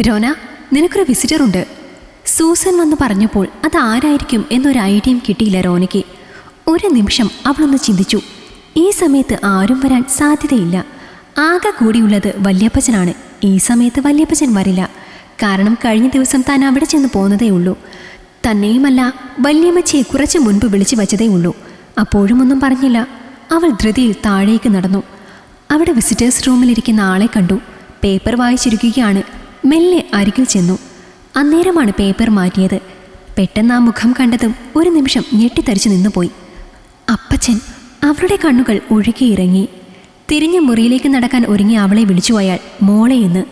രോന നിനക്കൊരു വിസിറ്റർ ഉണ്ട് സൂസൻ വന്ന് പറഞ്ഞപ്പോൾ അത് ആരായിരിക്കും എന്നൊരു ഐഡിയയും കിട്ടിയില്ല രോനയ്ക്ക്. ഒരു നിമിഷം അവളൊന്ന് ചിന്തിച്ചു. ഈ സമയത്ത് ആരും വരാൻ സാധ്യതയില്ല. ആകെ കൂടിയുള്ളത് വല്യപ്പച്ചനാണ്. ഈ സമയത്ത് വല്യപ്പച്ചൻ വരില്ല. കാരണം കഴിഞ്ഞ ദിവസം താൻ അവിടെ ചെന്ന് പോന്നതേ ഉള്ളൂ. തന്നെയുമല്ല വല്യമ്മച്ചിയെ കുറച്ച് മുൻപ് വിളിച്ചു വച്ചതേ ഉള്ളൂ. അപ്പോഴും ഒന്നും പറഞ്ഞില്ല. അവൾ ധൃതിയിൽ താഴേക്ക് നടന്നു. അവിടെ വിസിറ്റേഴ്സ് റൂമിലിരിക്കുന്ന ആളെ കണ്ടു. പേപ്പർ വായിച്ചിരിക്കുകയാണ്. മെല്ലെ അരികിൽ ചെന്നു. അന്നേരമാണ് പേപ്പർ മാറ്റിയത്. പെട്ടെന്ന് ആ മുഖം കണ്ടതും ഒരു നിമിഷം ഞെട്ടിത്തരിച്ചു നിന്നുപോയി. അപ്പച്ചൻ അവരുടെ കണ്ണുകൾ ഒഴുകിയിറങ്ങി തിരിഞ്ഞ് മുറിയിലേക്ക് നടക്കാൻ ഒരുങ്ങി അവളെ വിളിച്ചു അയാൾ മോളെ എന്ന്.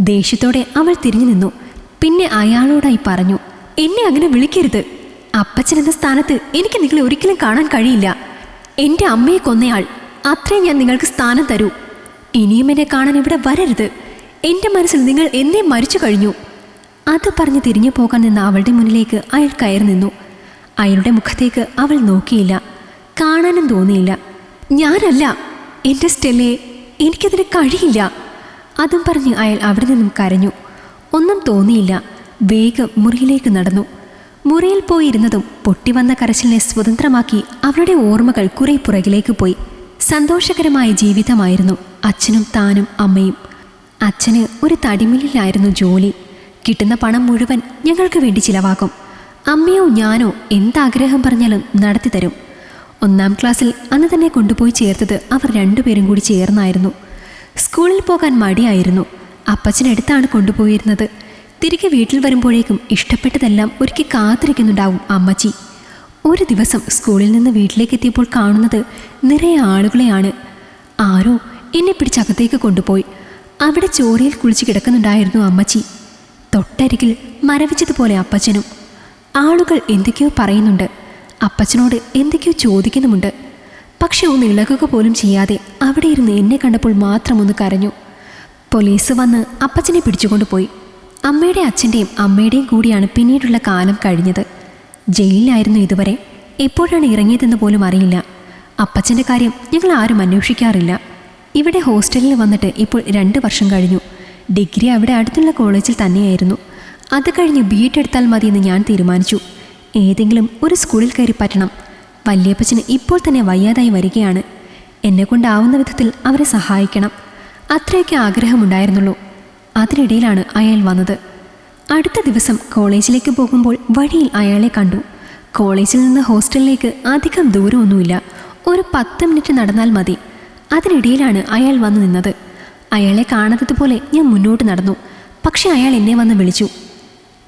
ദേഷ്യത്തോടെ അവൾ തിരിഞ്ഞു നിന്നു. പിന്നെ അയാളോടായി പറഞ്ഞു എന്നെ അങ്ങനെ വിളിക്കരുത്. അപ്പച്ചൻ എന്ന സ്ഥാനത്ത് എനിക്ക് നിങ്ങളെ ഒരിക്കലും കാണാൻ കഴിയില്ല. എന്റെ അമ്മയെ കൊന്നയാൾ. അത്രയും ഞാൻ നിങ്ങൾക്ക് സ്ഥാനം തരൂ. ഇനിയും എന്നെ കാണാൻ ഇവിടെ വരരുത്. എന്റെ മനസ്സിൽ നിങ്ങൾ എന്നെ മരിച്ചു കഴിഞ്ഞു. അത് പറഞ്ഞ് തിരിഞ്ഞു പോകാൻ നിന്ന അവളുടെ മുന്നിലേക്ക് അയാൾ കയറി നിന്നു. അയാളുടെ മുഖത്തേക്ക് അവൾ നോക്കിയില്ല. കാണാനും തോന്നിയില്ല. ഞാനല്ല. എന്റെ സ്റ്റെല്ലേ എനിക്കതിന് കഴിയില്ല. അതും പറഞ്ഞ് അയാൾ അവിടെ നിന്നും കരഞ്ഞു. ഒന്നും തോന്നിയില്ല. വേഗം മുറിയിലേക്ക് നടന്നു. മുറിയിൽ പോയിരുന്നതും പൊട്ടിവന്ന കരച്ചിലിനെ സ്വതന്ത്രമാക്കി അവളുടെ ഓർമ്മകൾ കുറെ പുറകിലേക്ക് പോയി. സന്തോഷകരമായ ജീവിതമായിരുന്നു അച്ഛനും താനും അമ്മയും. അച്ഛന് ഒരു തടിമില്ലിലായിരുന്നു ജോലി. കിട്ടുന്ന പണം മുഴുവൻ ഞങ്ങൾക്ക് വേണ്ടി ചിലവാക്കും. അമ്മയോ ഞാനോ എന്താഗ്രഹം പറഞ്ഞാലും നടത്തി തരും. ഒന്നാം ക്ലാസ്സിൽ അന്ന് തന്നെ കൊണ്ടുപോയി ചേർത്തത് അവർ രണ്ടുപേരും കൂടി ചേർന്നായിരുന്നു. സ്കൂളിൽ പോകാൻ മടിയായിരുന്നു. അപ്പച്ചനടുത്താണ് കൊണ്ടുപോയിരുന്നത്. തിരികെ വീട്ടിൽ വരുമ്പോഴേക്കും ഇഷ്ടപ്പെട്ടതെല്ലാം ഒരുക്കി കാത്തിരിക്കുന്നുണ്ടാവും അമ്മച്ചി. ഒരു ദിവസം സ്കൂളിൽ നിന്ന് വീട്ടിലേക്ക് എത്തിയപ്പോൾ കാണുന്നത് നിറയെ ആളുകളെയാണ്. ആരോ എന്നെ പിടിച്ചകത്തേക്ക് കൊണ്ടുപോയി. അവിടെ ചോരയിൽ കുളിച്ച് കിടക്കുന്നുണ്ടായിരുന്നു അമ്മച്ചി. തൊട്ടരികിൽ മരവിച്ചതുപോലെ അപ്പച്ചനും. ആളുകൾ എന്തൊക്കെയോ പറയുന്നുണ്ട്. അപ്പച്ചനോട് എന്തൊക്കെയോ ചോദിക്കുന്നുമുണ്ട്. പക്ഷെ ഒന്ന് ഇളകുക പോലും ചെയ്യാതെ അവിടെ ഇരുന്ന് എന്നെ കണ്ടപ്പോൾ മാത്രം ഒന്ന് കരഞ്ഞു. പോലീസ് വന്ന് അപ്പച്ചനെ പിടിച്ചുകൊണ്ടുപോയി. അമ്മയുടെ അച്ഛന്റെയും അമ്മയുടെയും കൂടിയാണ് പിന്നീടുള്ള കാലം കഴിഞ്ഞത്. ജയിലിലായിരുന്നു ഇതുവരെ. എപ്പോഴാണ് ഇറങ്ങിയതെന്ന് പോലും അറിയില്ല. അപ്പച്ചന്റെ കാര്യം ഞങ്ങൾ ആരും അന്വേഷിക്കാറില്ല. ഇവിടെ ഹോസ്റ്റലിൽ വന്നിട്ട് ഇപ്പോൾ രണ്ട് വർഷം കഴിഞ്ഞു. ഡിഗ്രി അവിടെ അടുത്തുള്ള കോളേജിൽ തന്നെയായിരുന്നു. അത് കഴിഞ്ഞ് ബി എഡ് എടുത്താൽ മതിയെന്ന് ഞാൻ തീരുമാനിച്ചു. ഏതെങ്കിലും ഒരു സ്കൂളിൽ കയറി പറ്റണം. വല്യപ്പച്ചന് ഇപ്പോൾ തന്നെ വയ്യാതായി വരികയാണ്. എന്നെ കൊണ്ടാവുന്ന വിധത്തിൽ അവരെ സഹായിക്കണം. അത്രയൊക്കെ ആഗ്രഹമുണ്ടായിരുന്നുള്ളൂ. അതിനിടയിലാണ് അയാൾ വന്നത്. അടുത്ത ദിവസം കോളേജിലേക്ക് പോകുമ്പോൾ വഴിയിൽ അയാളെ കണ്ടു. കോളേജിൽ നിന്ന് ഹോസ്റ്റലിലേക്ക് അധികം ദൂരമൊന്നുമില്ല. ഒരു പത്ത് മിനിറ്റ് നടന്നാൽ മതി. അതിനിടയിലാണ് അയാൾ വന്നു നിന്നത്. അയാളെ കാണാത്തതുപോലെ ഞാൻ മുന്നോട്ട് നടന്നു. പക്ഷെ അയാൾ എന്നെ വന്ന് വിളിച്ചു.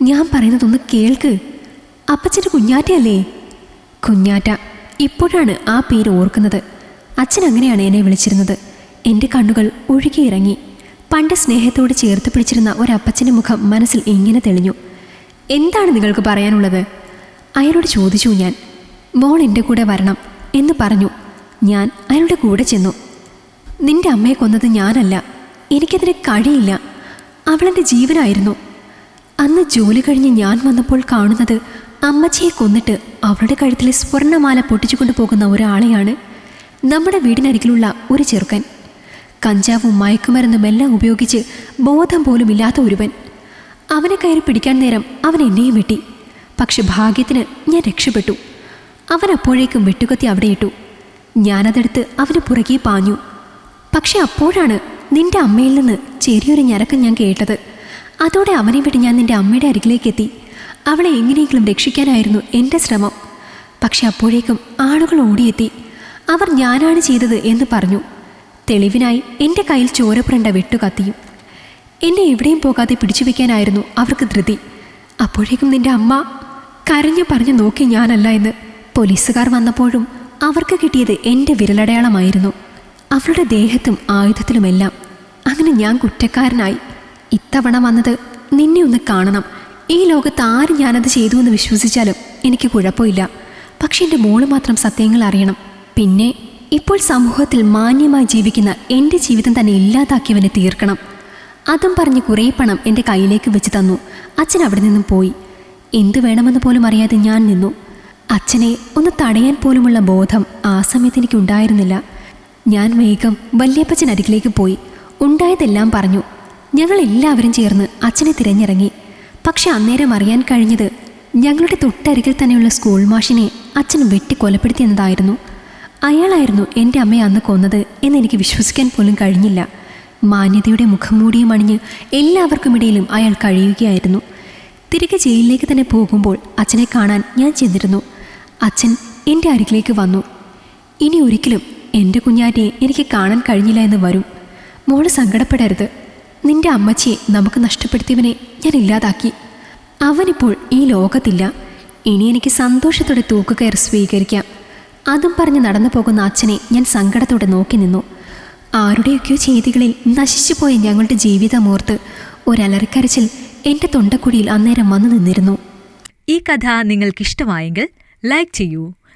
ഞാൻ പറയുന്നതൊന്ന് കേൾക്ക്. അപ്പച്ചന്റെ കുഞ്ഞാറ്റയല്ലേ കുഞ്ഞാറ്റ. ഇപ്പോഴാണ് ആ പേര് ഓർക്കുന്നത്. അച്ഛൻ അങ്ങനെയാണ് എന്നെ വിളിച്ചിരുന്നത്. എന്റെ കണ്ണുകൾ ഒഴുകിയിറങ്ങി പണ്ട് സ്നേഹത്തോട് ചേർത്ത് പിടിച്ചിരുന്ന ഒരപ്പച്ചന്റെ മുഖം മനസ്സിൽ ഇങ്ങനെ തെളിഞ്ഞു. എന്താണ് നിങ്ങൾക്ക് പറയാനുള്ളത്? അയാളോട് ചോദിച്ചു ഞാൻ. മോൾ എന്റെ കൂടെ വരണം എന്ന് പറഞ്ഞു. ഞാൻ അയാളുടെ കൂടെ ചെന്നു. നിന്റെ അമ്മയെ കൊന്നത് ഞാനല്ല. എനിക്കതിന് കഴിയില്ല. അവളെന്റെ ജീവനായിരുന്നു. അന്ന് ജോലി കഴിഞ്ഞ് ഞാൻ വന്നപ്പോൾ കാണുന്നത് അമ്മച്ചിയെ കൊന്നിട്ട് അവളുടെ കഴുത്തിലെ സ്വർണമാല പൊട്ടിച്ചു പോകുന്ന ഒരാളെയാണ് നമ്മുടെ വീടിനരികിലുള്ള ഒരു ചെറുക്കൻ. കഞ്ചാവും മയക്കുമരുന്നും എല്ലാം ഉപയോഗിച്ച് ബോധം പോലും ഇല്ലാത്ത ഒരുവൻ. അവനെ കയറി പിടിക്കാൻ നേരം അവൻ എന്നെയും വെട്ടി. പക്ഷെ ഭാഗ്യത്തിന് ഞാൻ രക്ഷപ്പെട്ടു. അവൻ അപ്പോഴേക്കും വെട്ടുകത്തി അവിടെ ഇട്ടു. ഞാനതെടുത്ത് അവന് പുറകെ പാഞ്ഞു. പക്ഷെ അപ്പോഴാണ് നിന്റെ അമ്മയിൽ നിന്ന് ചെറിയൊരു ഞരക്കം ഞാൻ കേട്ടത്. അതോടെ അവനെ വിട്ട് ഞാൻ നിന്റെ അമ്മയുടെ അരികിലേക്ക് എത്തി അവളെ എങ്ങനെയെങ്കിലും രക്ഷിക്കാനായിരുന്നു എന്റെ ശ്രമം. പക്ഷെ അപ്പോഴേക്കും ആളുകൾ ഓടിയെത്തി. അവർ ഞാനാണ് ചെയ്തത് എന്ന് പറഞ്ഞു. തെളിവിനായി എന്റെ കയ്യിൽ ചോരപ്പുരണ്ട വെട്ടുകത്തിയും. എന്നെ എവിടെയും പോകാതെ പിടിച്ചു വെക്കാനായിരുന്നു അവർക്ക് ധൃതി. അപ്പോഴേക്കും നിന്റെ അമ്മ കരഞ്ഞു പറഞ്ഞു നോക്കി ഞാനല്ല എന്ന് പോലീസുകാർ വന്നപ്പോഴും അവർക്ക് കിട്ടിയത് എന്റെ വിരലടയാളമായിരുന്നു. അവളുടെ ദേഹത്തും ആയുധത്തിലുമെല്ലാം അങ്ങനെ ഞാൻ കുറ്റക്കാരനായി ഇത്തവണ വന്നത് നിന്നെ ഒന്ന് കാണണം. ഈ ലോകത്ത് ആര് ഞാനത് ചെയ്തു എന്ന് വിശ്വസിച്ചാലും എനിക്ക് കുഴപ്പമില്ല. പക്ഷെ എന്റെ മോൾ മാത്രം സത്യങ്ങൾ അറിയണം. പിന്നെ ഇപ്പോൾ സമൂഹത്തിൽ മാന്യമായി ജീവിക്കുന്ന എന്റെ ജീവിതം തന്നെ ഇല്ലാതാക്കിയവനെ തീർക്കണം. അതും പറഞ്ഞ് കുറേ പണം എന്റെ കയ്യിലേക്ക് വെച്ച് തന്നു. അച്ഛൻ അവിടെ നിന്നും പോയി. എന്തു വേണമെന്ന് പോലും അറിയാതെ ഞാൻ നിന്നു. അച്ഛനെ ഒന്ന് തടയാൻ പോലുമുള്ള ബോധം ആ സമയത്ത് എനിക്ക് ഉണ്ടായിരുന്നില്ല ഞാൻ വേഗം വല്യപ്പച്ചൻ അരികിലേക്ക് പോയി. ഉണ്ടായതെല്ലാം പറഞ്ഞു. ഞങ്ങൾ എല്ലാവരും ചേർന്ന് അച്ഛനെ തിരഞ്ഞിറങ്ങി. പക്ഷെ അന്നേരം അറിയാൻ കഴിഞ്ഞത് ഞങ്ങളുടെ തൊട്ടരികിൽ തന്നെയുള്ള സ്കൂൾ മാഷിനെ അച്ഛൻ വെട്ടി കൊലപ്പെടുത്തിയെന്നതായിരുന്നു അയാളായിരുന്നു എന്റെ അമ്മയെ അന്ന് കൊന്നത് എന്നെനിക്ക് വിശ്വസിക്കാൻ പോലും കഴിഞ്ഞില്ല. മാന്യതയുടെ മുഖം മൂടിയും അണിഞ്ഞ് എല്ലാവർക്കുമിടയിലും അയാൾ കഴിയുകയായിരുന്നു. തിരികെ ജയിലിലേക്ക് തന്നെ പോകുമ്പോൾ അച്ഛനെ കാണാൻ ഞാൻ ചെന്നിരുന്നു. അച്ഛൻ എന്റെ അരികിലേക്ക് വന്നു. ഇനി ഒരിക്കലും എന്റെ കുഞ്ഞാറ്റയെ എനിക്ക് കാണാൻ കഴിഞ്ഞില്ല എന്ന് വരും. മോൾ സങ്കടപ്പെടരുത്. നിന്റെ അമ്മച്ചിയെ നമുക്ക് നഷ്ടപ്പെടുത്തിയവനെ ഞാൻ ഇല്ലാതാക്കി. അവനിപ്പോൾ ഈ ലോകത്തില്ല. ഇനി എനിക്ക് സന്തോഷത്തോടെ തൂക്കുകയർ സ്വീകരിക്കാം. അതും പറഞ്ഞ് നടന്നു പോകുന്ന അച്ഛനെ ഞാൻ സങ്കടത്തോടെ നോക്കി നിന്നു. ആരുടെയൊക്കെയോ ചെയ്തികളിൽ നശിച്ചുപോയ ഞങ്ങളുടെ ജീവിതമോർത്ത് ഒരലറിക്കരച്ചിൽ എന്റെ തൊണ്ടക്കുടിയിൽ അന്നേരം വന്നു നിന്നിരുന്നു. ഈ കഥ നിങ്ങൾക്കിഷ്ടമായെങ്കിൽ ലൈക്ക് ചെയ്യൂ.